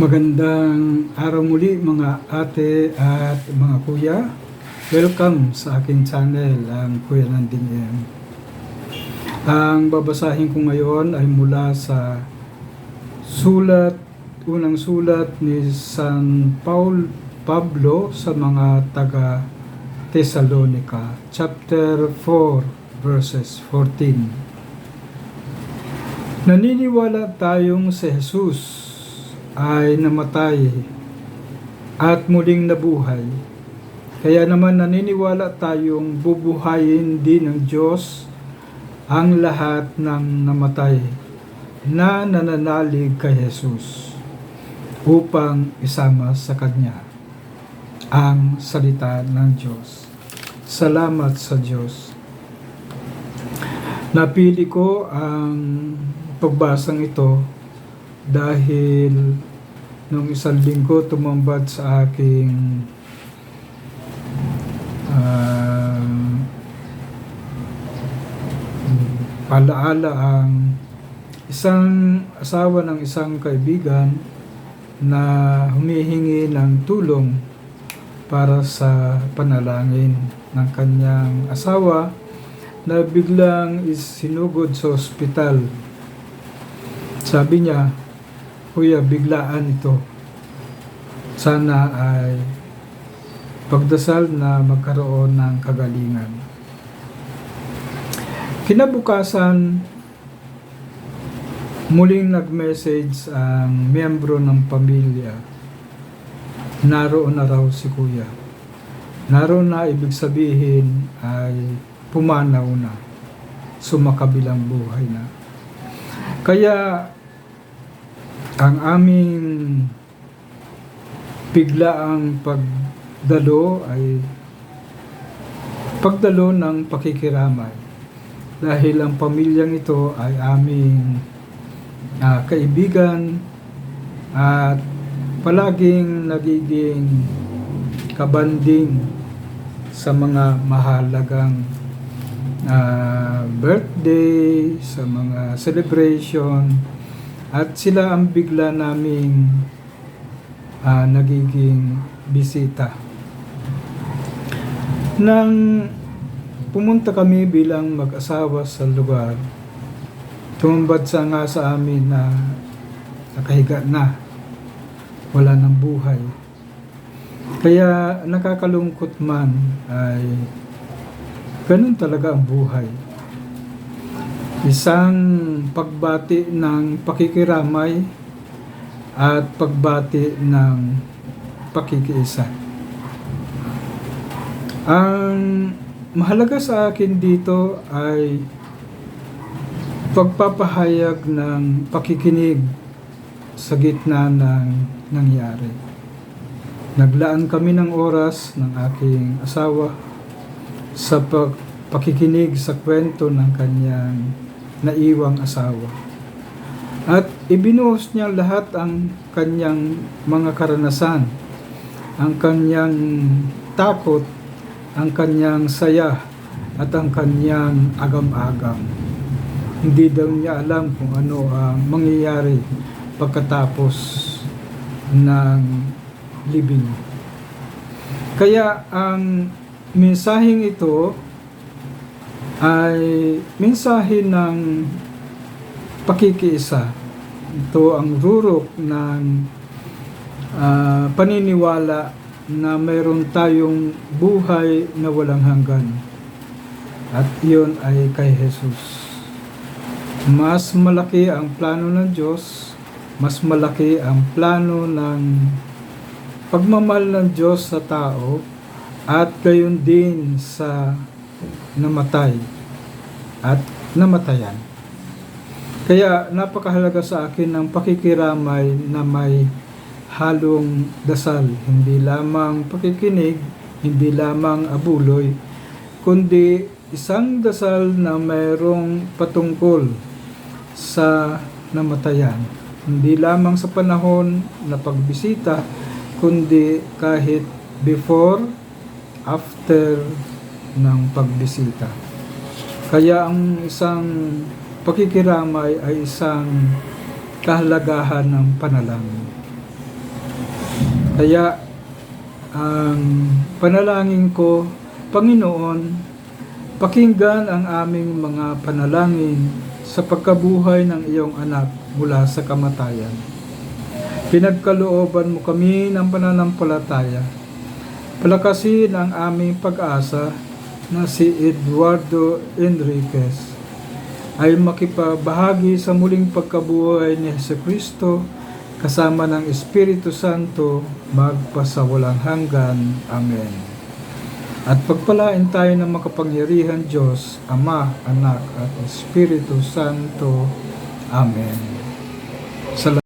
Magandang araw muli mga ate at mga kuya. Welcome sa aking channel, ang Kuya Nanding M. Ang babasahin ko ngayon ay mula sa sulat, unang sulat ni San Paul Pablo sa mga taga Thessalonica, chapter 4, verses 14. Naniniwala tayong si Jesus ay namatay at muling nabuhay. Kaya naman naniniwala tayong bubuhayin din ng Diyos ang lahat ng namatay na nananalig kay Jesus upang isama sa Kanya ang salita ng Diyos. Salamat sa Diyos. Napili ko ang pagbasang ito dahil nung isang linggo tumambad sa aking ah, palaala ang isang asawa ng isang kaibigan na humihingi ng tulong para sa panalangin ng kanyang asawa na biglang isinugod sa ospital. Sabi niya, Kuya, biglaan ito. Sana ay pagdasal na magkaroon ng kagalingan. Kinabukasan, muling nag-message ang miyembro ng pamilya. Naroon na raw si Kuya. Naroon na ibig sabihin ay pumanaw na. Sumakabilang buhay na. Kaya ang aming biglaang pagdalo ay pagdalo ng pakikiramay. Dahil ang pamilyang ito ay aming ah, kaibigan at palaging nagiging kabanding sa mga mahalagang ah, birthday, sa mga celebration at sila ang bigla naming ah, nagiging bisita. Nang pumunta kami bilang mag-asawa sa lugar, tumambad sa nga sa amin na nakahiga na, wala ng buhay. Kaya nakakalungkot man ay ganun talaga ang buhay. Isang pagbati ng pakikiramay at pagbati ng pakikiisa. Ang mahalaga sa akin dito ay pagpapahayag ng pakikinig sa gitna ng nangyari. Naglaan kami ng oras ng aking asawa sa pag pakikinig sa kwento ng kanyang naiwang asawa. At ibinuhos niya lahat ang kanyang mga karanasan, ang kanyang takot, ang kanyang saya, at ang kanyang agam-agam. Hindi daw niya alam kung ano ang mangyayari pagkatapos ng libing. Kaya ang mensaheng ito ay mensahe ng pakikiisa. Ito ang rurok ng ah, paniniwala na mayroon tayong buhay na walang hanggan. At iyon ay kay Jesus. Mas malaki ang plano ng Diyos, mas malaki ang plano ng pagmamahal ng Diyos sa tao at gayon din sa namatay at namatayan. Kaya napakahalaga sa akin ng pakikiramay na may halong dasal, hindi lamang pakikinig, hindi lamang abuloy, kundi isang dasal na mayroong patungkol sa namatayan. Hindi lamang sa panahon na pagbisita, kundi kahit before, after ng pagbisita. Kaya ang isang pakikiramay ay isang kahalagahan ng panalangin. Kaya ang panalangin ko, Panginoon, pakinggan ang aming mga panalangin sa pagkabuhay ng iyong anak mula sa kamatayan. Pinagkalooban mo kami ng pananampalataya. Palakasin ang aming pag-asa na si Eduardo Enriquez ay makipabahagi sa muling pagkabuhay ni Hesus Kristo kasama ng Espiritu Santo magpasawalang hanggan. Amen. At pagpalain tayo ng makapangyarihan Diyos, Ama, Anak at Espiritu Santo. Amen. Salamat.